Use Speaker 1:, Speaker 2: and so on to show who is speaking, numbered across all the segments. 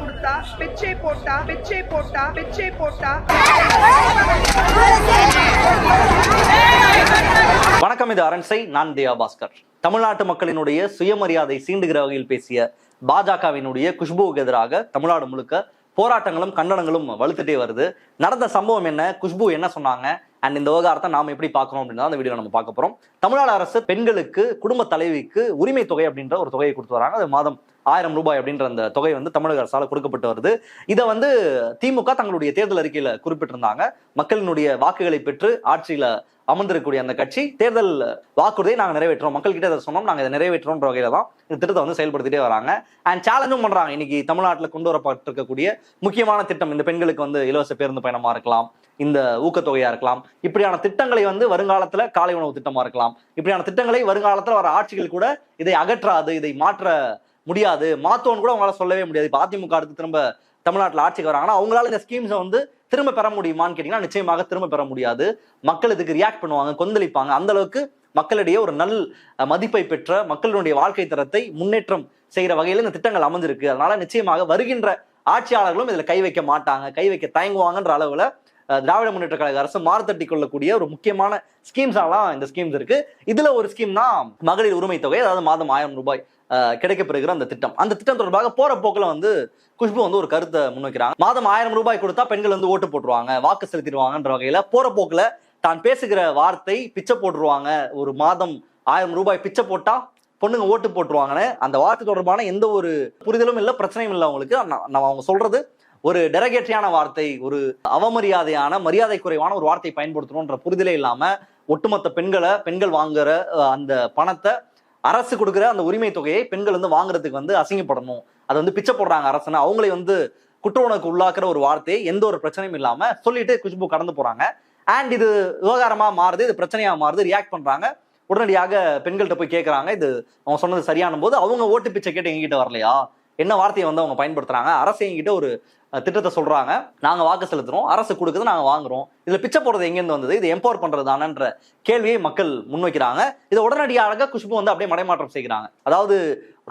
Speaker 1: கொடுத்தா பிச்சை போட்டா பிச்சை போட்டா பிச்சை போட்டா.
Speaker 2: வணக்கம் இது அரண்சை நான் தியா பாஸ்கர். தமிழ்நாட்டு மக்களினுடைய சுயமரியாதை சீண்டுகிற வகையில் பேசிய பாஜகவினுடைய குஷ்புவுக்கு எதிராக தமிழ்நாடு முழுக்க போராட்டங்களும் கண்டனங்களும் வலுத்துட்டே வருது. நடந்த சம்பவம் என்ன? குஷ்பு என்ன சொன்னாங்க? அண்ட் இந்த விவகாரத்தை நாம எப்படி பார்க்குறோம் அப்படின்னு தான் அந்த வீடியோ நம்ம பார்க்க போறோம். தமிழ்நாடு அரசு பெண்களுக்கு குடும்ப தலைவிக்கு உரிமை தொகை அப்படின்ற ஒரு தொகையை கொடுத்து வராங்க. அது மாதம் ஆயிரம் ரூபாய் அப்படின்ற அந்த தொகை வந்து தமிழக அரசால கொடுக்கப்பட்டு வருது. இதை வந்து திமுக தங்களுடைய தேர்தல் அறிக்கையில குறிப்பிட்டிருந்தாங்க. மக்களினுடைய வாக்குகளை பெற்று ஆட்சியில அமர்ந்திருக்கக்கூடிய அந்த கட்சி தேர்தல் வாக்குறுதியை நாங்கள் நிறைவேற்றுறோம். மக்கள் கிட்ட இதை சொன்னோம். நாங்கள் இதை நிறைவேற்றுறோன்ற வகையில தான் இந்த திட்டத்தை வந்து செயல்படுத்திட்டே வராங்க. அண்ட் சேலஞ்சும் பண்றாங்க. இன்னைக்கு தமிழ்நாட்டில் கொண்டு வரப்பட்டிருக்கக்கூடிய முக்கியமான திட்டம் இந்த பெண்களுக்கு வந்து இலவச பேருந்து பயணமா இருக்கலாம். இந்த ஊக்கத்தொகையா இருக்கலாம். இப்படியான திட்டங்களை வந்து வருங்காலத்துல காலை உணவு திட்டமா இருக்கலாம். இப்படியான திட்டங்களை வருங்காலத்துல வர ஆட்சிகள் கூட இதை அகற்றாது இதை மாற்ற முடியாது. மாத்தோன்னு கூட அவங்களால சொல்லவே முடியாது. இப்போ அதிமுக அடுத்து திரும்ப தமிழ்நாட்டில் ஆட்சிக்கு வராங்கன்னா அவங்களால இந்த ஸ்கீம்ஸை வந்து திரும்ப பெற முடியுமான்னு கேட்டிங்கன்னா நிச்சயமாக திரும்ப பெற முடியாது. மக்கள் இதுக்கு ரியாக்ட் பண்ணுவாங்க கொந்தளிப்பாங்க. அந்த அளவுக்கு மக்களிடையே ஒரு நல் மதிப்பை பெற்ற மக்களுடைய வாழ்க்கை தரத்தை முன்னேற்றம் செய்கிற வகையில் இந்த திட்டங்கள் அமைஞ்சிருக்கு. அதனால நிச்சயமாக வருகின்ற ஆட்சியாளர்களும் இதில் கை வைக்க மாட்டாங்க. கை வைக்க தயங்குவாங்கன்ற அளவில் திராவிட முன்னேற்ற கழக அரசு மாறுதட்டி கொள்ளக்கூடிய ஒரு முக்கியமான ஸ்கீம்ஸ் எல்லாம் இந்த ஸ்கீம்ஸ் இருக்கு. இதுல ஒரு ஸ்கீம் தான் மகளிர் உரிமை தொகை அதாவது மாதம் ஆயிரம் ரூபாய் கிடைக்கப்பெறுகிற அந்த திட்டம். அந்த திட்டம் தொடர்பாக போற போக்குல வந்து குஷ்பு வந்து ஒரு கருத்தை முன்வைக்கிறாங்க. மாதம் ஆயிரம் ரூபாய் கொடுத்தா பெண்கள் வந்து ஓட்டு போட்டுருவாங்க வாக்கு செலுத்திடுவாங்கன்ற வகையில போற போக்குல தான் பேசுகிற வார்த்தை பிச்சை போட்டுருவாங்க. ஒரு மாதம் ஆயிரம் ரூபாய் பிச்சை போட்டா பொண்ணுங்க ஓட்டு போட்டுருவாங்கன்னு அந்த வார்த்தை தொடர்பான எந்த ஒரு புரிதலும் இல்லை பிரச்சனையும் இல்லை அவங்களுக்கு. நம்ம நான் அவங்க சொல்றது ஒரு டெரகேட்டரியான வார்த்தை ஒரு அவமரியாதையான மரியாதை குறைவான ஒரு வார்த்தையை பயன்படுத்தணும்ன்ற புரிதலே இல்லாம ஒட்டுமொத்த பெண்களை பெண்கள் வாங்குற அந்த பணத்தை அரசு கொடுக்குற அந்த உரிமை தொகையை பெண்கள் வந்து வாங்குறதுக்கு வந்து அசிங்கப்படணும். அது வந்து பிச்சை போடுறாங்க அரசுன்னு அவங்களை வந்து குற்ற உணர்வுக்கு உள்ளாக்குற ஒரு வார்த்தையை எந்த ஒரு பிரச்சனையும் இல்லாம சொல்லிட்டு குஷ்பு கடந்து போறாங்க. அண்ட் இது விவகாரமா மாறுது இது பிரச்சனையா மாறுது ரியாக்ட் பண்றாங்க. உடனடியாக பெண்கள்கிட்ட போய் கேட்கறாங்க இது அவங்க சொன்னது சரியான போது அவங்க ஓட்டு பிச்சை கேட்டு எங்ககிட்ட வரலையா? என்ன வார்த்தையை வந்து அவங்க பயன்படுத்துறாங்க? அரசு எங்கிட்ட ஒரு திட்டத்தை சொல்றாங்க. நாங்கள் வாக்கு செலுத்துறோம். அரசு கொடுக்குது நாங்கள் வாங்குறோம். இதில் பிச்சை போடுறது எங்கேருந்து வந்தது? இது எம்பவர் பண்ணுறது தானன்ற கேள்வியை மக்கள் முன்வைக்கிறாங்க. இதை உடனடியாக குஷ்பு வந்து அப்படியே மடைமாற்றம் செய்கிறாங்க. அதாவது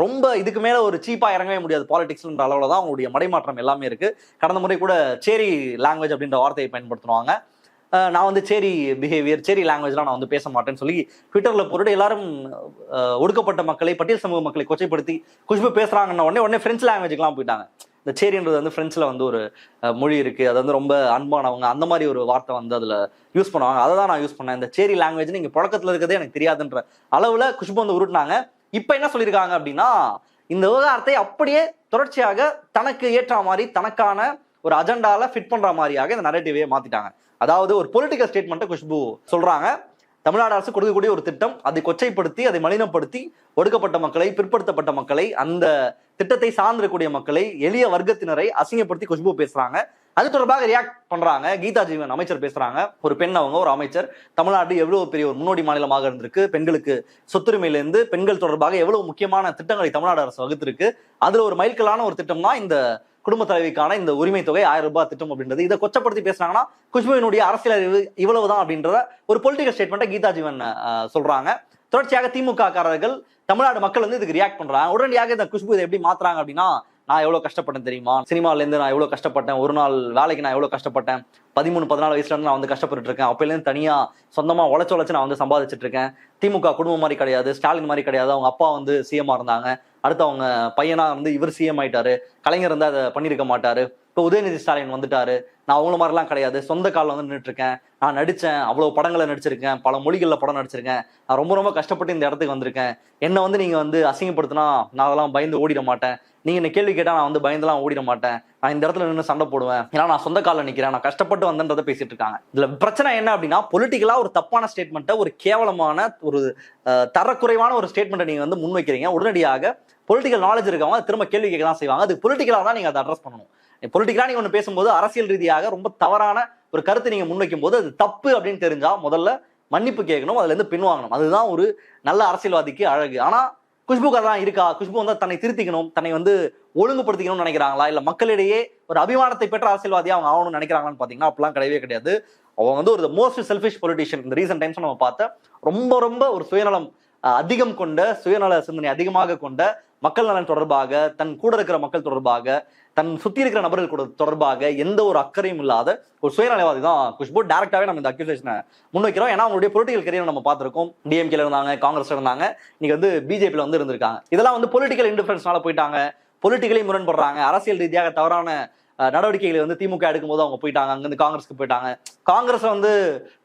Speaker 2: ரொம்ப இதுக்கு மேல ஒரு சீப்பா இறங்கவே முடியாது பாலிடிக்ஸ்ன்ற அளவில் தான் அவங்களுடைய மடைமாற்றம் எல்லாமே இருக்கு. கடந்த முறை கூட சேரி லாங்குவேஜ் அப்படின்ற வார்த்தையை பயன்படுத்துவாங்க. நான் வந்து சேரி பிஹேவியர் சேரி லாங்குவேஜ்லாம் நான் வந்து பேச மாட்டேன்னு சொல்லி ட்விட்டரில் போட்டு எல்லாரும் ஒடுக்கப்பட்ட மக்களை பட்டியல் சமூக மக்களை கொச்சைப்படுத்தி குஷ்பு பேசுறாங்கன்ன உடனே உடனே ஃப்ரெஞ்சு லாங்குவேஜுக்குலாம் போயிட்டாங்க. இந்த சேரின்றது வந்து ஃப்ரெண்ட்ஸில் வந்து ஒரு மொழி இருக்குது அது வந்து ரொம்ப அன்பானவங்க அந்த மாதிரி ஒரு வார்த்தை வந்து அதில் யூஸ் பண்ணுவாங்க. அதை தான் நான் யூஸ் பண்ணேன். இந்த சேரி லாங்குவேஜ் நீங்கள் புழக்கத்தில் இருக்கிறதே எனக்கு தெரியாதுன்ற அளவில் குஷ்பு வந்து உருட்டினாங்க. இப்போ என்ன சொல்லியிருக்காங்க அப்படின்னா இந்த விவகாரத்தை அப்படியே தொடர்ச்சியாக தனக்கு ஏற்ற மாதிரி தனக்கான ஒரு அஜெண்டாவில் ஃபிட் பண்ணுற மாதிரியாக இந்த நரேட்டிவே மாற்றிட்டாங்க அதாவது ஒரு பொலிட்டிக்கல் ஸ்டேட்மெண்ட்டை குஷ்பு சொல்கிறாங்க தமிழ்நாடு அரசு கொடுக்கக்கூடிய ஒரு திட்டம். அதை கொச்சைப்படுத்தி அதை மலினப்படுத்தி ஒடுக்கப்பட்ட மக்களை பிற்படுத்தப்பட்ட மக்களை அந்த திட்டத்தை சார்ந்திருக்கக்கூடிய மக்களை எளிய வர்க்கத்தினரை அசிங்கப்படுத்தி குஷ்பு பேசுறாங்க. அது தொடர்பாக ரியாக்ட் பண்றாங்க. கீதா ஜீவன் அமைச்சர் பேசுறாங்க. ஒரு பெண் அவங்க ஒரு அமைச்சர். தமிழ்நாடு எவ்வளவு பெரிய ஒரு முன்னோடி மாநிலமாக இருந்திருக்கு. பெண்களுக்கு சொத்துரிமையிலிருந்து பெண்கள் தொடர்பாக எவ்வளவு முக்கியமான திட்டங்களை தமிழ்நாடு அரசு வகுத்திருக்கு. அதுல ஒரு மைல்கலான ஒரு திட்டம் தான் இந்த குடும்ப தலைவிக்கான இந்த உரிமை தொகை ஆயிரம் ரூபாய் திட்டம் அப்படின்றது. இதை கொச்சப்படுத்தி பேசுனாங்கன்னா குஷ்புவினுடைய அரசியல் அறிவு இவ்வளவுதான் அப்படின்றத ஒரு பொலிட்டிக்கல் ஸ்டேட்மெண்ட்டை கீதா ஜீவன் சொல்றாங்க. தொடர்ச்சியாக திமுக காரர்கள் தமிழ்நாடு மக்கள் வந்து இதுக்கு ரியாக்ட் பண்றாங்க. உடனடியாக இந்த குஷ்பு இதை எப்படி மாத்துறாங்க அப்படின்னா நான் எவ்வளவு கஷ்டப்பட்டேன் தெரியுமா? சினிமால இருந்து நான் எவ்வளவு கஷ்டப்பட்டேன்? ஒரு நாள் வேலைக்கு நான் எவ்வளவு கஷ்டப்பட்டேன்? பதிமூணு பதினாலு வயசுல இருந்து நான் வந்து கஷ்டப்பட்டு இருக்கேன் அப்பையில இருந்து தனியா சொந்தமா உழைச்சு உழைச்சு நான் வந்து சம்பாதிச்சிட்டு இருக்கேன் திமுக குடும்பம் மாதிரி கிடையாது. ஸ்டாலின் மாதிரி கிடையாது. அவங்க அப்பா வந்து சிஎம்மா இருந்தாங்க. அடுத்து அவங்க பையனாக வந்து இவர் சிஎம் ஆயிட்டாரு. கலைஞர் வந்து அதை பண்ணியிருக்க மாட்டாரு. இப்போ உதயநிதி ஸ்டாலின் வந்துட்டாரு. நான் அவங்கள மாதிரிலாம் கிடையாது. சொந்த காலில் வந்து நின்றுட்டுருக்கேன் நான் நடித்தேன் அவ்வளோ படங்களை நடிச்சிருக்கேன். பல மொழிகளில் படம் நடிச்சிருக்கேன். நான் ரொம்ப ரொம்ப கஷ்டப்பட்டு இந்த இடத்துக்கு வந்திருக்கேன். என்னை வந்து நீங்கள் வந்து அசிங்கப்படுத்தினா நான் அதெல்லாம் பயந்து ஓடிட மாட்டேன். நீங்கள் என்ன கேள்வி கேட்டால் நான் வந்து பயந்துலாம் ஓடிட மாட்டேன். நான் இந்த இடத்துல நின்று சண்டை போடுவேன். ஏன்னா நான் சொந்த காலில் நிற்கிறேன் நான் கஷ்டப்பட்டு வந்தேன்றதை பேசிட்டு இருக்காங்க. இதுல பிரச்சனை என்ன அப்படின்னா பொலிட்டிக்கலா ஒரு தப்பான ஸ்டேட்மெண்ட்டை ஒரு கேவலமான ஒரு தரக்குறைவான ஒரு ஸ்டேட்மெண்ட்டை நீங்க வந்து முன்வைக்கிறீங்க. உடனடியாக பொலிட்டிக்கல் நாலேஜ் இருக்கவங்க திரும்ப கேள்வி கேட்க தான் செய்வாங்க அது பொலிட்டிக்கலாக தான் நீங்க அதை அட்ரஸ் பண்ணணும். பொலிட்டிக்கலாக நீங்க ஒன்று பேசும்போது அரசியல் ரீதியாக ரொம்ப தவறான ஒரு கருத்தை நீங்க முன்வைக்கும் போது அது தப்பு அப்படின்னு தெரிஞ்சா முதல்ல மன்னிப்பு கேட்கணும். அதுல இருந்து பின்வாங்கணும். அதுதான் ஒரு நல்ல அரசியல்வாதிக்கு அழகு. ஆனா குஷ்புக்கு அதான் இருக்கா? குஷ்பு வந்து தன்னை திருத்திக்கணும் தன்னை வந்து ஒழுங்குபடுத்திக்கணும்னு நினைக்கிறாங்களா? இல்ல மக்களிடையே ஒரு அபிமானத்தை பெற்ற அரசியல்வாதியா அவங்க ஆகணும்னு நினைக்கிறாங்களான்னு பாத்தீங்கன்னா அப்படிலாம் கிடையவே கிடையாது. அவங்க வந்து ஒரு மோஸ்ட் செல்ஃபிஷ் பொலிட்டிஷியன் இந்த ரீசன்ட் டைம்ஸ் நம்ம பார்த்த ரொம்ப ரொம்ப ஒரு சுயநலம் அதிகம் கொண்ட சுயநல சிந்தனை அதிகமாக கொண்ட மக்கள் நலன் தொடர்பாக தன் கூட இருக்கிற மக்கள் தொடர்பாக தன் சுத்தி இருக்கிற நபர்கள் கூட தொடர்பாக எந்த ஒரு அக்கறையும் இல்லாத ஒரு சுயநலவாதி தான் குஷ்பு டேரக்டாவே நம்ம இந்த அக்யூசேஷனை முன்வைக்கிறோம். ஏன்னா அவங்களுடைய பொலிட்டிக்கல் கரியர் நம்ம பார்த்துருக்கோம். டிஎம்கேல இருந்தாங்க காங்கிரஸ்ல இருந்தாங்க. இன்னைக்கு வந்து பிஜேபியில் வந்து இருந்திருக்காங்க. இதெல்லாம் வந்து பொலிட்டிக்கல் இன்டிஃபரன்ஸ்னால போயிட்டாங்க. பொலிட்டிக்கலி முரண்படுறாங்க. அரசியல் ரீதியாக தவறான நடவடிக்கைகளை வந்து திமுக எடுக்கும்போது அவங்க போயிட்டாங்க. அங்கேருந்து காங்கிரஸ்க்கு போயிட்டாங்க. காங்கிரஸ் வந்து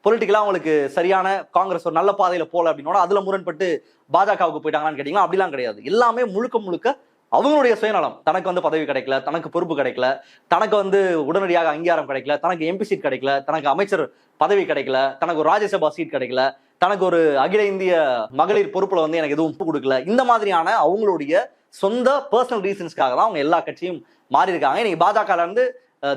Speaker 2: பொலிட்டிக்கலாக அவங்களுக்கு சரியான காங்கிரஸ் ஒரு நல்ல பாதையில் போல அப்படின்னா அதில் முரண்பட்டு பாஜகவுக்கு போயிட்டாங்களான்னு கேட்டிங்கன்னா அப்படிலாம் கிடையாது. எல்லாமே முழுக்க முழுக்க அவங்களுடைய சுயநலம். தனக்கு வந்து பதவி கிடைக்கல தனக்கு பொறுப்பு கிடைக்கல தனக்கு வந்து உடனடியாக அங்கீகாரம் கிடைக்கல தனக்கு எம்பி சீட் கிடைக்கல தனக்கு அமைச்சர் பதவி கிடைக்கல தனக்கு ஒரு ராஜ்யசபா சீட் கிடைக்கல தனக்கு ஒரு அகில இந்திய மகளிர் பொறுப்புல வந்து எனக்கு எதுவும் ஒப்பு கொடுக்கல. இந்த மாதிரியான அவங்களுடைய சொந்த பர்சனல் ரீசன்ஸ்க்காக தான் அவங்க எல்லா கட்சியும் மாறி இருக்காங்க இன்னைக்கு பாஜக இருந்து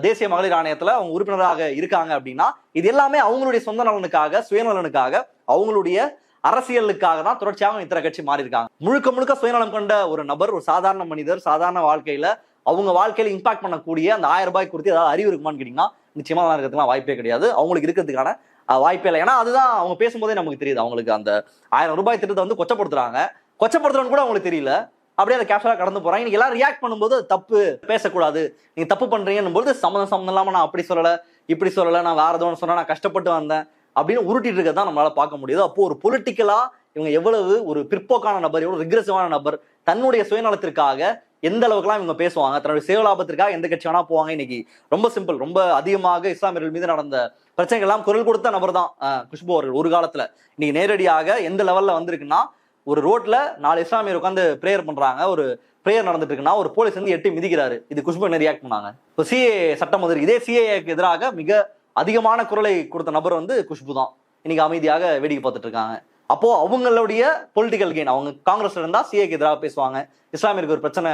Speaker 2: தேசிய மகளிர் ஆணையத்துல அவங்க உறுப்பினராக இருக்காங்க அப்படின்னா இது எல்லாமே அவங்களுடைய சொந்த நலனுக்காக சுயநலனுக்காக அவங்களுடைய அரசியலுக்காக தான் தொடர்ச்சியாக இத்தனை கட்சி மாறி இருக்காங்க முழுக்க முழுக்க சுயநலம் கொண்ட ஒரு நபர் ஒரு சாதாரண மனிதர் சாதாரண வாழ்க்கையில அவங்க வாழ்க்கையில இம்பாக்ட் பண்ணக்கூடிய அந்த ஆயிரம் ரூபாய் கொடுத்து ஏதாவது அறிவு இருக்குமான்னு கேட்டீங்கன்னா நிச்சயமா தான் இருக்கிறதுலாம் வாய்ப்பே கிடையாது. அவங்களுக்கு இருக்கிறதுக்கான வாய்ப்பே இல்லை. ஏன்னா அதுதான் அவங்க பேசும்போதே நமக்கு தெரியுது. அவங்களுக்கு அந்த ஆயிரம் ரூபாய் திட்டத்தை வந்து கொச்சப்படுத்துறாங்க. கொச்சப்படுத்துறன்னு கூட அவங்களுக்கு தெரியல. அப்படியே அதை கேஷுவலா கடந்து போறாங்க. இன்னைக்கு எல்லாரும் ரியாக்ட் பண்ணும்போது தப்பு பேசக்கூடாது. நீங்க தப்பு பண்றீங்கன்னும் போது சம்மந்தம் சம்மந்தம் இல்லாம நான் அப்படி சொல்லலை இப்படி சொல்லலை நான் வேற எதுவும் சொன்னா நான் கஷ்டப்பட்டு வந்தேன். அப்படின்னு உருட்டிட்டு இருக்கதான் நம்மளால பார்க்க முடியுது. அப்போ ஒரு பொலிட்டிக்கலா இவங்க எவ்வளவு ஒரு பிற்போக்கான நபர் எவ்வளவு ரிக்ரெசிவான நபர் தன்னுடைய சுயநலத்திற்காக எந்த அளவுக்குலாம் இவங்க பேசுவாங்க தன்னுடைய சேவலாபத்திற்காக எந்த கட்சி வேணா போவாங்க இன்னைக்கு. ரொம்ப சிம்பிள் ரொம்ப அதிகமாக இஸ்லாமியர்கள் மீது நடந்த பிரச்சனைகள்லாம் குரல் கொடுத்த நபர் தான் குஷ்பு அவர்கள் ஒரு காலத்துல. இன்னைக்கு நேரடியாக எந்த லெவல்ல வந்திருக்குன்னா ஒரு ரோட்ல நாலு இஸ்லாமியர் உட்காந்து பிரேயர் பண்றாங்க ஒரு பிரேயர் நடந்துட்டு இருக்குன்னா ஒரு போலீஸ் வந்து எட்டி மிதிக்கிறாரு. இது குஷ்பு என்ன ரியாக்ட் பண்ணாங்க? இப்போ சிஏ சட்டம் வந்து இதே சிஏக்கு எதிராக மிக அதிகமான குரலை கொடுத்த நபர் வந்து குஷ்பு தான். இன்னைக்கு அமைதியாக வேடிக்கை பார்த்துட்டு இருக்காங்க. அப்போ அவங்களுடைய பொலிட்டிக்கல் கெயின் அவங்க காங்கிரஸ்ல இருந்தா சிஏக்கு எதிராக பேசுவாங்க. இஸ்லாமியருக்கு ஒரு பிரச்சனை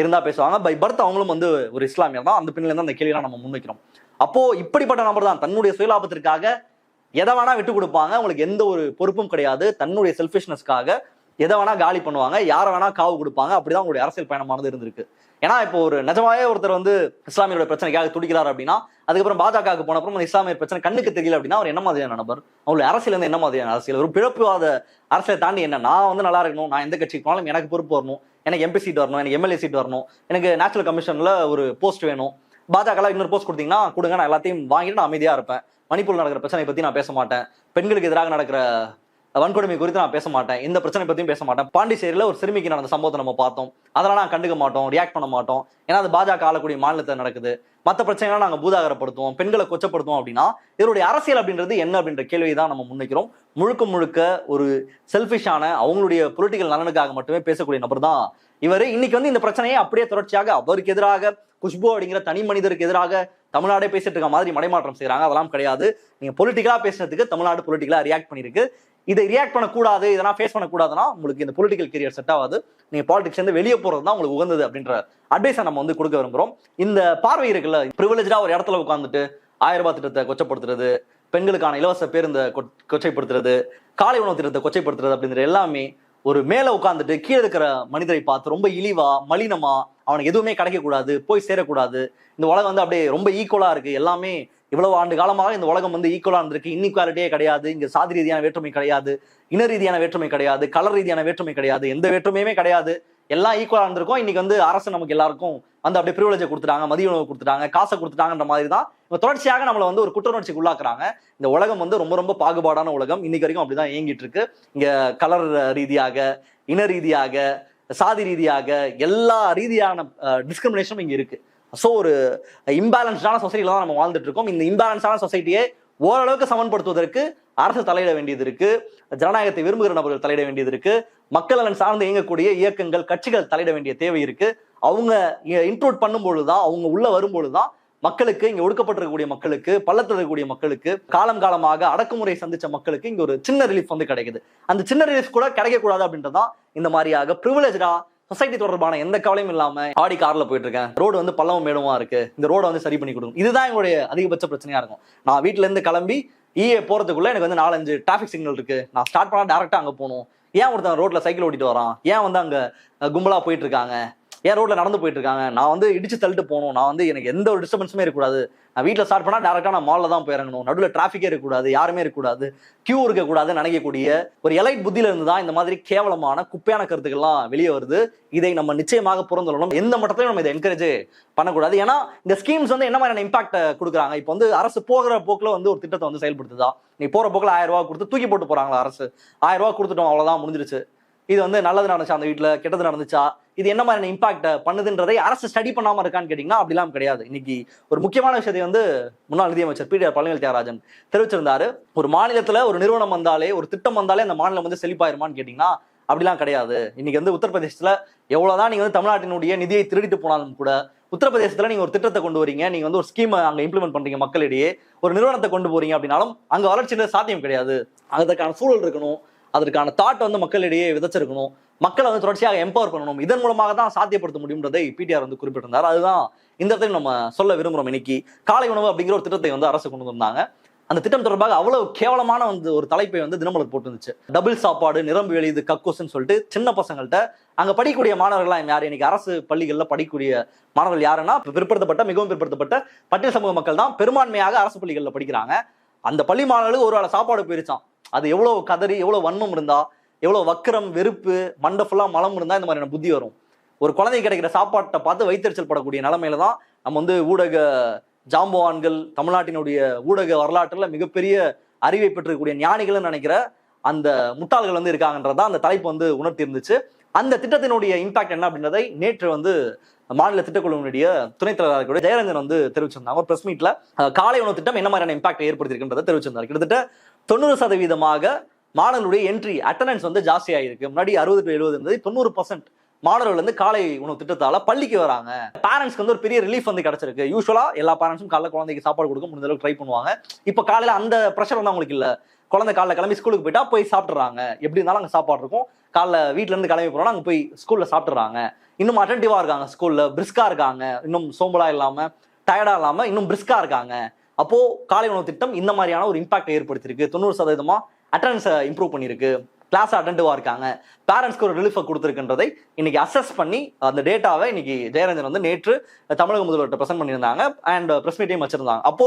Speaker 2: இருந்தா பேசுவாங்க. பை பர்த் அவங்களும் வந்து ஒரு இஸ்லாமியர் தான். அந்த பின்னில இருந்து அந்த கேள்வியெல்லாம் நம்ம முன்வைக்கிறோம். அப்போ இப்படிப்பட்ட நபர் தான். தன்னுடைய சுயலாபத்திற்காக எதை வேணா விட்டு கொடுப்பாங்க. அவங்களுக்கு எந்த ஒரு பொறுப்பும் கிடையாது. தன்னுடைய செல்ஃபிஷ்னஸ்க்காக எதை வேணா காலி பண்ணுவாங்க. யாரை வேணா காவு கொடுப்பாங்க. அப்படிதான் அவங்களுடைய அரசியல் பயணமானது இருந்திருக்கு. ஏன்னா இப்போ ஒரு நிஜமாவே ஒருத்தர் வந்து இஸ்லாமியோட பிரச்சனைக்காக துடிக்கிறார் அப்படின்னா அதுக்கப்புறம் பாஜகவுக்கு போன அப்புறம் அந்த இஸ்லாமியர் பிரச்சனை கண்ணுக்கு தெரியல அப்படின்னா அவர் என்ன மாதிரியான நபர்? அவங்களுடைய அரசியல் வந்து என்ன மாதிரியான அரசியல்? ஒரு பிழப்புவாத அரசியலை தாண்டி என்ன? நான் வந்து நல்லா இருக்கணும். நான் எந்த கட்சிக்கு போனாலும் எனக்கு பொறுப்பு வரணும். எனக்கு எம்பி சீட் வரணும். எனக்கு எம்எல்ஏ சீட் வரணும். எனக்கு நேஷனல் கமிஷன்ல ஒரு போஸ்ட் வேணும். பாஜக இன்னொரு போஸ்ட் கொடுத்தீங்கன்னா கொடுங்க. நான் எல்லாத்தையும் வாங்கிட்டு நான் அமைதியா இருப்பேன். மணிப்பூர் நடக்கிற பிரச்சனை பத்தி நான் பேச மாட்டேன். பெண்களுக்கு எதிராக நடக்கிற வன்கொடுமை குறித்து நான் பேச மாட்டேன். இந்த பிரச்சனை பத்தியும் பேச மாட்டேன். பாண்டிச்சேரியில ஒரு சிறுமிக்கு நடந்த சம்பவத்தை நம்ம பார்த்தோம். அதெல்லாம் நான் கண்டுக்க மாட்டோம் ரியாக்ட் பண்ண மாட்டோம். ஏன்னா அது பாஜக ஆளக்கூடிய மாநிலத்தில் நடக்குது. மற்ற பிரச்சனைகளை நாங்க பூதாகரப்படுத்துவோம் பெண்களை கொச்சப்படுத்துவோம் அப்படின்னா இதனுடைய அரசியல் அப்படின்றது என்ன அப்படின்ற கேள்வியை தான் நம்ம முன்வைக்கிறோம். முழுக்க முழுக்க ஒரு செல்ஃபிஷான அவங்களுடைய பொலிட்டிக்கல் நலனுக்காக மட்டுமே பேசக்கூடிய நபர் தான் இவர். இன்னைக்கு வந்து இந்த பிரச்சனையை அப்படியே தொடர்ச்சியாக அவருக்கு எதிராக குஷ்பு அப்படிங்கிற தனி மனிதருக்கு எதிராக தமிழ்நாடே பேசிட்டு இருக்க மாதிரி மடைமாற்றம் செய்றாங்க. அதெல்லாம் கிடையாது. நீங்க பொலிட்டிக்கலா பேசுறதுக்கு தமிழ்நாடு பொலிட்டிக்கலா ரியாக்ட் பண்ணிருக்கு இதை ரியாக்ட் பண்ணக்கூடாது இதெல்லாம் ஃபேஸ் பண்ணக்கூடாதுன்னா உங்களுக்கு இந்த பொலிட்டிக்கல் கெரியர் செட் ஆகாது. நீங்க பாலிடிக்ஸ் வெளியே போறது தான் உங்களுக்கு உகந்தது அப்படின்ற அட்வைஸை நம்ம வந்து கொடுக்க விரும்புகிறோம் இந்த பார்வை இருக்குல்ல ப்ரிவிலேஜா ஒரு இடத்துல உட்காந்துட்டு ஆயிரம் ரூபாய் திட்டத்தை கொச்சப்படுத்துறது பெண்களுக்கான இலவச பேருந்தை கொச்சைப்படுத்துறது காலை உணவு திட்டத்தை கொச்சைப்படுத்துறது அப்படிங்கிற எல்லாமே ஒரு மேலே உட்காந்துட்டு கீழே இருக்கிற மனிதரை பார்த்து ரொம்ப இழிவா மலினமா அவனுக்கு எதுவுமே கிடைக்கக்கூடாது போய் சேரக்கூடாது. இந்த உலகம் வந்து அப்படியே ரொம்ப ஈக்குவலாக இருக்குது எல்லாமே இவ்வளவு ஆண்டு காலமாக இந்த உலகம் வந்து ஈக்குவலாக இருந்திருக்கு. இன்இக்வாலிட்டியே கிடையாது. இங்கே சாதி ரீதியான வேற்றுமை கிடையாது. இன ரீதியான வேற்றுமை கிடையாது. கலர் ரீதியான வேற்றுமை கிடையாது. எந்த வேற்றுமையுமே கிடையாது. எல்லாம் ஈக்குவலாக இருந்திருக்கும். இன்னைக்கு வந்து அரசு நமக்கு எல்லாருக்கும் வந்து அப்படியே ப்ரிவிலேஜை கொடுத்துட்டாங்க மதிய உணவு கொடுத்துட்டாங்க காசை கொடுத்துட்டாங்கன்ற மாதிரி தான் இப்போ தொடர்ச்சியாக நம்மளை வந்து ஒரு குற்றணர்ச்சிக்கு உள்ளாக்குறாங்க. இந்த உலகம் வந்து ரொம்ப ரொம்ப பாகுபாடான உலகம். இன்னைக்கு வரைக்கும் அப்படிதான் இயங்கிட்டு இருக்கு. இங்கே கலர் ரீதியாக இன ரீதியாக சாதி ரீதியாக எல்லா ரீதியான டிஸ்கிரிமினேஷனும் இங்கே இருக்கு. ஸோ ஒரு இம்பேலன்ஸ்டான சொசைட்டியில் தான் நம்ம வாழ்ந்துட்டு இருக்கோம். இந்த இம்பேலன்ஸான சொசைட்டியை ஓரளவுக்கு சமன்படுத்துவதற்கு அரசு தலையிட வேண்டியது இருக்கு. ஜனநாயகத்தை விரும்புகிற நபர்கள் தலையிட வேண்டியது இருக்கு. மக்கள் நலன் சார்ந்து இயங்கக்கூடிய இயக்கங்கள் கட்சிகள் தலையிட வேண்டிய தேவை இருக்கு. அவங்க இன்க்ளூட் பண்ணும்பொழுது தான் அவங்க உள்ள வரும்பொழுது தான் மக்களுக்கு இங்க ஒடுக்கப்பட்டிருக்கக்கூடிய மக்களுக்கு பள்ளத்தில் இருக்கக்கூடிய மக்களுக்கு காலம் காலமாக அடக்குமுறை சந்திச்ச மக்களுக்கு இங்க ஒரு சின்ன ரிலீஃப் வந்து கிடைக்குது. அந்த சின்ன ரிலீஃப் கூட கிடைக்கக்கூடாது அப்படின்றதான் இந்த மாதிரியாக ப்ரிவிலேஜா சொசைட்டி தொடர்பான எந்த கவலையும் இல்லாம ஆடி கார்ல போயிட்டு இருக்கேன் ரோடு வந்து பள்ளமும் மேடமா இருக்கு. இந்த ரோடை வந்து சரி பண்ணி கொடுக்கும் இதுதான் எங்களுடைய அதிகபட்ச பிரச்சனையா இருக்கும். நான் வீட்டுல இருந்து கிளம்பி ஈஏ போறதுக்குள்ள எனக்கு வந்து நாலஞ்சு டிராஃபிக் சிக்னல் இருக்கு. நான் ஸ்டார்ட் பண்ணா டேரக்டா அங்க போகணும். ஏன் ஒருத்தன் ரோட்ல சைக்கிள் ஓட்டிட்டு வரான்? ஏன் வந்து அங்க கும்பலா போயிட்டு இருக்காங்க ஏன் ரோட்ல நடந்து போயிட்டு இருக்காங்க நான் வந்து இடிச்சு தள்ளிட்டு போகணும். நான் வந்து எனக்கு எந்த ஒரு டிஸ்டர்பன்ஸுமே இருக்கக்கூடாது. நான் வீட்டில் ஸ்டார்ட் பண்ணால் டேரெக்டாக நான் மாலில் தான் போயிறங்கணும் நடுவில் டிராஃபிக்கே இருக்கக்கூடாது யாருமே இருக்கக்கூடாது. கியூ இருக்கக்கூடாதுன்னு நினைக்கக்கூடிய ஒரு எலைட் புத்தியில இருந்து தான் இந்த மாதிரி கேவலமான குப்பையான கருத்துக்கள்லாம் வெளியே வருது. இதை நம்ம நிச்சயமாக புறந்துள்ளணும் எந்த மட்டத்திலையும் நம்ம இதை என்கரேஜ் பண்ணக்கூடாது. ஏன்னா இந்த ஸ்கீம்ஸ் வந்து என்ன மாதிரியான இம்பாக்ட் கொடுக்குறாங்க? இப்போ வந்து அரசு போகிற போக்கில் வந்து ஒரு திட்டத்தை வந்து செயல்படுத்துதா? நீ போற போக்கில் ஆயிரம் ரூபா கொடுத்து தூக்கி போட்டு போகிறாங்களா அரசு? ஆயிரம் ரூபா கொடுத்துட்டோம் அவ்வளோதான் முடிஞ்சிருச்சு. இது வந்து நல்லது நடந்துச்சா அந்த வீட்டில் கெட்டது நடந்துச்சா? இது என்ன மாதிரியான இம்பாக்ட் பண்ணுதுன்றதை அரசு ஸ்டடி பண்ணாம இருக்கான்னு கேட்டீங்கன்னா அப்படிலாம் கிடையாது. இன்னைக்கு ஒரு முக்கியமான விஷயத்தை வந்து முன்னாள் நிதியமைச்சர் P T R Palanivel Thiagarajan தெரிவிச்சிருந்தாரு. ஒரு மாநிலத்துல ஒரு நிறுவனம் வந்தாலே ஒரு திட்டம் வந்தாலே அந்த மாநிலம் வந்து செழிப்பாயிருமான்னு கேட்டீங்கன்னா அப்படிலாம் கிடையாது. இன்னைக்கு வந்து உத்தரப்பிரதேசத்துல எவ்வளவுதான் நீங்க வந்து தமிழ்நாட்டினுடைய நிதியை திருடிட்டு போனாலும் கூட உத்தரப்பிரதேசத்துல நீங்க ஒரு திட்டத்தை கொண்டு வரீங்க நீங்க வந்து ஒரு ஸ்கீம் அங்க இம்ப்ளிமெண்ட் பண்றீங்க மக்களிடையே ஒரு நிறுவனத்தை கொண்டு போறீங்க அப்படின்னாலும் அங்க வளர்ச்சின்றது சாத்தியம் கிடையாது. அதற்கான சூழல் இருக்கணும். அதற்கான தாட் வந்து மக்களிடையே விதைச்சிருக்கணும். மக்களை வந்து தொடர்ச்சியாக எம்பவர் பண்ணணும். இதன் மூலமாக தான் சாத்தியப்படுத்த முடியுன்றதை பிடிஆர் வந்து குறிப்பிட்டிருந்தார். அதுதான் இந்த இடத்துல நம்ம சொல்ல விரும்புறோம் இன்னைக்கு. காலை உணவு அப்படிங்கிற ஒரு திட்டத்தை வந்து அரசு கொண்டு வந்தாங்க. அந்த திட்டம் தொடர்பாக அவ்வளவு கேவலமான வந்து ஒரு தலைப்பை வந்து தினமலர் போட்டுருந்துச்சு. டபுள் சாப்பாடு நிரம்பு வெளியுது கக்கோஸ்ன்னு சொல்லிட்டு சின்ன பசங்கள்ட்ட அங்கே படிக்கக்கூடிய மாணவர்கள்லாம் யார்? இன்னைக்கு அரசு பள்ளிகளில் படிக்கக்கூடிய மாணவர்கள் யாருன்னா பிற்படுத்தப்பட்ட மிகவும் பிற்படுத்தப்பட்ட பட்டியல் சமூக மக்கள் தான் பெரும்பான்மையாக அரசு பள்ளிகளில் படிக்கிறாங்க. அந்த பள்ளி மாணவர்களுக்கு ஒரு வேளை சாப்பாடு போயிருச்சான் அது எவ்வளவு கதறி எவ்வளோ வன்மம் இருந்தா எவ்வளவு வக்கரம் வெறுப்பு மண்டை ஃபுல்லா மலம் இருந்தால் இந்த மாதிரியான புத்தி வரும். ஒரு குழந்தைக்கு கிடைக்கிற சாப்பாட்டை பார்த்து வைத்தறிச்சல் படக்கூடிய நிலமையில தான் நம்ம வந்து ஊடக ஜாம்பவான்கள் தமிழ்நாட்டினுடைய ஊடக வரலாற்றில் மிகப்பெரிய அறிவை பெற்றிருக்கக்கூடிய ஞானிகள்னு நினைக்கிற அந்த முட்டாள்கள் வந்து இருக்காங்கன்றதா அந்த தலைப்பு வந்து உணர்த்தி இருந்துச்சு அந்த திட்டத்தினுடைய இம்பாக்ட் என்ன அப்படின்றதை நேற்று வந்து மாநில திட்டக்குழுவினுடைய துணைத் தலைவராக ஜெயரஞ்சன் வந்து தெரிவிச்சிருந்தாங்க. பிரஸ் மீட்ல காலை உணவு திட்டம் என்ன மாதிரியான இம்பாக்ட் ஏற்படுத்தியிருக்கின்றதை தெரிவிச்சிருந்தார். கிட்டத்தட்ட தொண்ணூறு சதவீதமாக மாணவர்களுடைய என்ட்ரி அட்டண்டன்ஸ் வந்து ஜாஸ்தியாக இருக்கு முன்னாடி அறுபது டு எழுபது இருந்தது தொண்ணூறு பர்சன்ட் மாணவர்கள் வந்து காலை உணவு திட்டத்தால பள்ளிக்கு வராங்க. பேரண்ட்ஸ்க்கு வந்து ஒரு பெரிய ரிலீஃப் வந்து கிடைச்சிருக்கு. யூஸ்வலா எல்லா பேரண்ட்ஸும் காலைல குழந்தைக்கு சாப்பாடு கொடுக்க முடிஞ்ச அளவுக்கு ட்ரை பண்ணுவாங்க. இப்போ காலையில அந்த ப்ரெஷர் வந்து அவங்களுக்கு இல்ல. குழந்தை காலைல கிளம்பி ஸ்கூலுக்கு போயிட்டா போய் சாப்பிட்றாங்க எப்படி இருந்தாலும் அங்கே சாப்பாடு இருக்கும். காலைல வீட்டுல இருந்து கிளம்பி போறோம்னா அங்கே போய் ஸ்கூல்ல சாப்பிட்றாங்க இன்னும் அட்டன்டிவா இருக்காங்க ஸ்கூல்ல பிரிஸ்கா இருக்காங்க. இன்னும் சோம்பலா இல்லாம டயர்டா இல்லாம இன்னும் பிரிஸ்கா இருக்காங்க. அப்போ காலை உணவு திட்டம் இந்த மாதிரியான ஒரு இம்பாக்ட் ஏற்படுத்தியிருக்கு. தொண்ணூறு சதவீதமா அட்டண்டன்ஸை இம்ப்ரூவ் பண்ணியிருக்கு. கிளாஸ் அட்டன்டிவா இருக்காங்க. பேரண்ட்ஸ்க்கு ஒரு ரிலீஃபை கொடுத்துருக்குன்றதை இன்னைக்கு அசஸ் பண்ணி அந்த டேட்டாவை இன்னைக்கு ஜெயரஞ்சன் வந்து நேற்று தமிழக முதல்வர்கிட்ட ப்ரெசென்ட் பண்ணியிருந்தாங்க. அண்ட் பிரஸ் மீட்டையும் வச்சிருந்தாங்க. அப்போ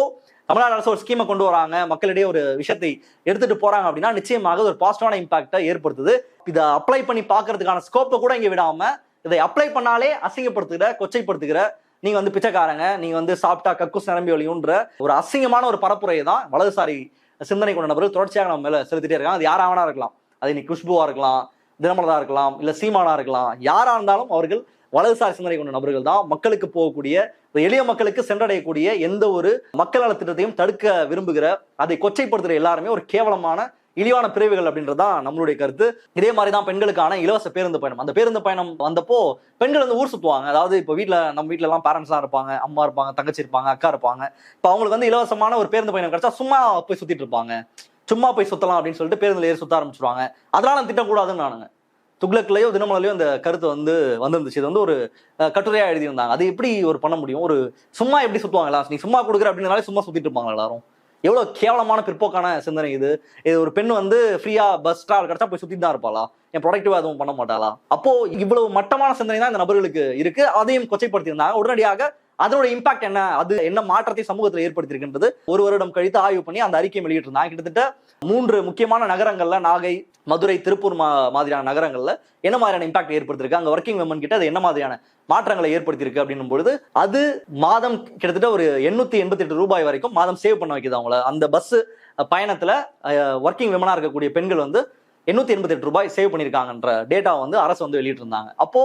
Speaker 2: தமிழ்நாடு அரசு ஒரு ஸ்கீமை கொண்டு வராங்க. மக்களிடையே ஒரு விஷயத்தை எடுத்துட்டு போறாங்க அப்படின்னா நிச்சயமாக ஒரு பாசிட்டிவான இம்பாக்டை ஏற்படுத்துது. இதை அப்ளை பண்ணி பார்க்கறதுக்கான ஸ்கோப்பை கூட இங்க விடாம இதை அப்ளை பண்ணாலே அசிங்கப்படுத்துகிற கொச்சைப்படுத்துகிற நீங்க வந்து பிச்சைக்காரங்க நீங்க வந்து சாப்பிட்டா கக்கூஸ் நிரம்பி வழியுன்ற ஒரு அசிங்கமான ஒரு பரப்புரையை தான் வலதுசாரி சிந்தனை கொண்ட நபர்கள் தொடர்ச்சியாக நம்ம மேல செலுத்திட்டே இருக்காங்க. அது யாராவனா இருக்கலாம். அது இன்னைக்கு குஷ்புவா இருக்கலாம் தினமலரா இருக்கலாம் இல்ல சீமானா இருக்கலாம். யாரா இருந்தாலும் அவர்கள் வலதுசாரி சிந்தனை கொண்ட நபர்கள் தான். மக்களுக்கு போகக்கூடிய எளிய மக்களுக்கு சென்றடையக்கூடிய எந்த ஒரு மக்கள் நலத்திட்டத்தையும் தடுக்க விரும்புகிற அதை கொச்சைப்படுத்துகிற எல்லாருமே ஒரு கேவலமான இழிவான பிரிவுகள் அப்படின்றதான் நம்மளுடைய கருத்து. இதே மாதிரி தான் பெண்களுக்கான இலவச பேருந்து பயணம். அந்த பேருந்து பயணம் வந்தப்போ பெண்கள் வந்து ஊர் சுற்றுவாங்க அதாவது இப்போ வீட்டில் நம்ம வீட்டில எல்லாம் பேரண்ட்ஸ்லாம் இருப்பாங்க. அம்மா இருப்பாங்க தங்கச்சி இருப்பாங்க அக்கா இருப்பாங்க. இப்போ அவங்களுக்கு வந்து இலவசமான ஒரு பேருந்து பயணம் கிடைச்சா சும்மா போய் சுத்திட்டு இருப்பாங்க. சும்மா போய் சுத்தலாம் அப்படின்னு சொல்லிட்டு பேருந்துல ஏறி சுத்த ஆரம்பிச்சிருவாங்க. அதனால திட்டக்கூடாதுன்னு நானுங்க. துக்ளக்லயோ தினமலையோ அந்த கருத்து வந்து வந்திருந்துச்சு. இது வந்து ஒரு கட்டுரையாக கட்டுரையா எழுதியிருந்தாங்க. அது எப்படி ஒரு பண்ண முடியும்? ஒரு சும்மா எப்படி சுத்துவாங்களா நீ சும்மா கொடுக்குற அப்படின்னாலே சும்மா சுத்திட்டு இருப்பாங்க எல்லாரும். எவ்வளவு கேவலமான பிற்போக்கான சிந்தனை இது. இது ஒரு பெண் வந்து ஃப்ரீயா பஸ் ஸ்டார் கிடைச்சா போய் சுத்திட்டு தான் இருப்பாளா? என் ப்ரொடக்டிவா எதுவும் பண்ண மாட்டாளா? அப்போ இவ்வளவு மட்டமான சிந்தனை தான் இந்த நபர்களுக்கு இருக்கு. அதையும் கொச்சைப்படுத்தியிருந்தாங்க. உடனடியாக அதனோட இம்பாக்ட் என்ன? அது என்ன மாற்றத்தை சமூகத்தில் ஏற்படுத்தியிருக்கின்றது ஒரு வருடம் கழித்து ஆய்வு பண்ணி அந்த அறிக்கையை வெளியிட்டிருந்தாங்க கிட்டத்தட்ட மூன்று முக்கியமான நகரங்கள்ல நாகை மதுரை திருப்பூர் மா மாதிரியான நகரங்கள்ல என்ன மாதிரியான இம்பாக்ட் ஏற்படுத்திருக்கு அங்க ஒர்க்கிங் விமன் கிட்ட அது என்ன மாதிரியான மாற்றங்களை ஏற்படுத்தியிருக்கு அப்படின்னும் பொழுது அது மாதம் கிட்டத்தட்ட ஒரு எண்ணூத்தி எண்பத்தி எட்டு ரூபாய் வரைக்கும் மாதம் சேவ் பண்ண வைக்குது அவங்கள. அந்த பஸ் பயணத்துல ஒர்க்கிங் விமனா இருக்கக்கூடிய பெண்கள் வந்து எண்ணூத்தி எண்பத்தி எட்டு ரூபாய் சேவ் பண்ணியிருக்காங்கன்ற டேட்டா வந்து அரசு வந்து வெளியிட்டிருந்தாங்க. அப்போ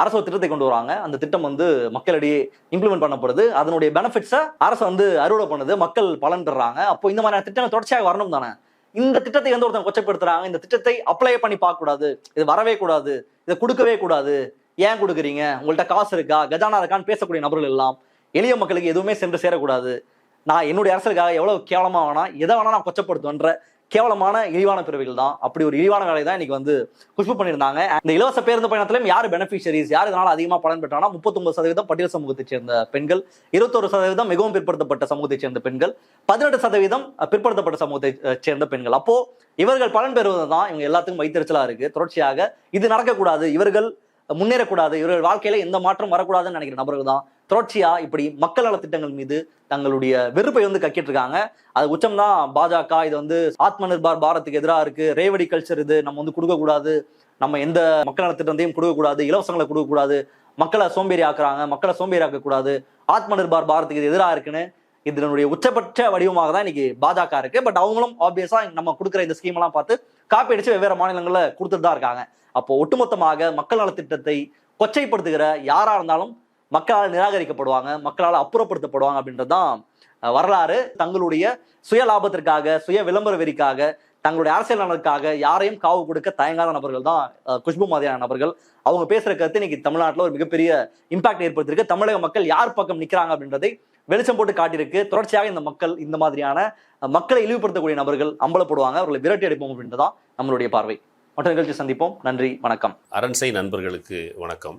Speaker 2: அரசு ஒரு திட்டத்தை கொண்டு வராங்க அந்த திட்டம் வந்து மக்களிடையே இம்ப்ளிமெண்ட் பண்ணப்படுது. அதனுடைய பெனிஃபிட்ஸை அரசு வந்து அறுவடை பண்ணுது. மக்கள் பலன் பெறாங்க. அப்போ இந்த மாதிரியான திட்டங்கள் தொடர்ச்சியாக வரணும் தானே? இந்த திட்டத்தை வந்து ஒருத்தன் கொச்சப்படுத்துறாங்க. இந்த திட்டத்தை அப்ளை பண்ணி பார்க்க கூடாது இது வரவே கூடாது. இதை கொடுக்கவே கூடாது. ஏன் கொடுக்குறீங்க? உங்கள்ட்ட காசு இருக்கா? கஜானா இருக்கான்னு பேசக்கூடிய நபர்கள் எல்லாம் எளிய மக்களுக்கு எதுவுமே சென்று சேரக்கூடாது. நான் என்னுடைய அரசுக்காக எவ்வளவு கேவலமா வேணா எதை வேணா நான் கொச்சப்படுத்துவேன்ற கேவலமான இழிவான பிறவிகள் தான். அப்படி ஒரு இழிவான வேலை தான் இன்னைக்கு வந்து குஷ்பு பண்ணியிருந்தாங்க. இந்த இலவச பேருந்து பயணத்திலும் யார் பெனிஃபிஷரிஸ் யார் இதனால் அதிகமா பலன் பெற்றாங்கன்னா முப்பத்தொன்பது சதவீதம் பட்டியல் சமூகத்தைச் சேர்ந்த பெண்கள் இருபத்தொரு சதவீதம் மிகவும் பிற்படுத்தப்பட்ட சமூகத்தைச் சேர்ந்த பெண்கள் பதினெட்டு சதவீதம் பிற்படுத்தப்பட்ட சமூகத்தை சேர்ந்த பெண்கள். அப்போ இவர்கள் பலன் பெறுவது தான் இவங்க எல்லாத்துக்கும் வைத்தறிச்சலாக இருக்கு. தொடர்ச்சியாக இது நடக்கக்கூடாது. இவர்கள் முன்னேறக்கூடாது. இவர்கள் வாழ்க்கையில எந்த மாற்றம் வரக்கூடாதுன்னு நினைக்கிற நபர்கள் தான் தொடர்ச்சியா இப்படி மக்கள் நல திட்டங்கள் மீது தங்களுடைய வெறுப்பை வந்து கக்கிட்டு இருக்காங்க அது உச்சம் தான் பாஜக இது வந்து ஆத்ம நிர்பார் பாரத்துக்கு எதிராக இருக்கு. ரேவடி கல்ச்சர் இது நம்ம வந்து கொடுக்க கூடாது நம்ம எந்த மக்கள் நலத்திட்டத்தையும் கொடுக்கக்கூடாது. கொடுக்க கூடாது இலவசங்களை கொடுக்க கூடாது மக்களை சோம்பேறி ஆக்குறாங்க மக்களை சோம்பேறி ஆக்க கூடாது ஆத்ம நிர்பார் பாரத்துக்கு இது எதிராக இருக்குன்னு இதனுடைய உச்சபட்ச வடிவமாக தான் இன்னைக்கு பாஜக இருக்கு. பட் அவங்களும் ஆப்வியஸா நம்ம கொடுக்குற இந்த ஸ்கீம் எல்லாம் பார்த்து காப்பி அடிச்சு வெவ்வேறு மாநிலங்களில் கொடுத்துட்டு தான் இருக்காங்க. அப்போ ஒட்டுமொத்தமாக மக்கள் நலத்திட்டத்தை கொச்சைப்படுத்துகிற யாரா இருந்தாலும் மக்களால் நிராகரிக்கப்படுவாங்க மக்களால் அப்புறப்படுத்தப்படுவாங்க அப்படின்றது தான் வரலாறு. தங்களுடைய சுய லாபத்திற்காக சுய விளம்பர வெறிக்காக தங்களுடைய அரசியல் நலனுக்காக யாரையும் காவு கொடுக்க தயங்காத நபர்கள் தான் குஷ்பு மாதிரியான நபர்கள். அவங்க பேசுற கருத்து இன்னைக்கு தமிழ்நாட்டில் ஒரு மிகப்பெரிய இம்பாக்ட் ஏற்படுத்தியிருக்கு. தமிழக மக்கள் யார் பக்கம் நிக்கிறாங்க அப்படின்றதை வெளிச்சம் போட்டு காட்டியிருக்கு. தொடர்ச்சியாக இந்த மக்கள் இந்த மாதிரியான மக்களை இழிவுபடுத்தக்கூடிய நபர்கள் அம்பலப்படுவாங்க. அவர்களை விரட்டி அடிப்போம் அப்படின்றதான் நம்மளுடைய பார்வை. மற்ற நிகழ்ச்சி சந்திப்போம். நன்றி வணக்கம்.
Speaker 3: அரண்சை நண்பர்களுக்கு வணக்கம்.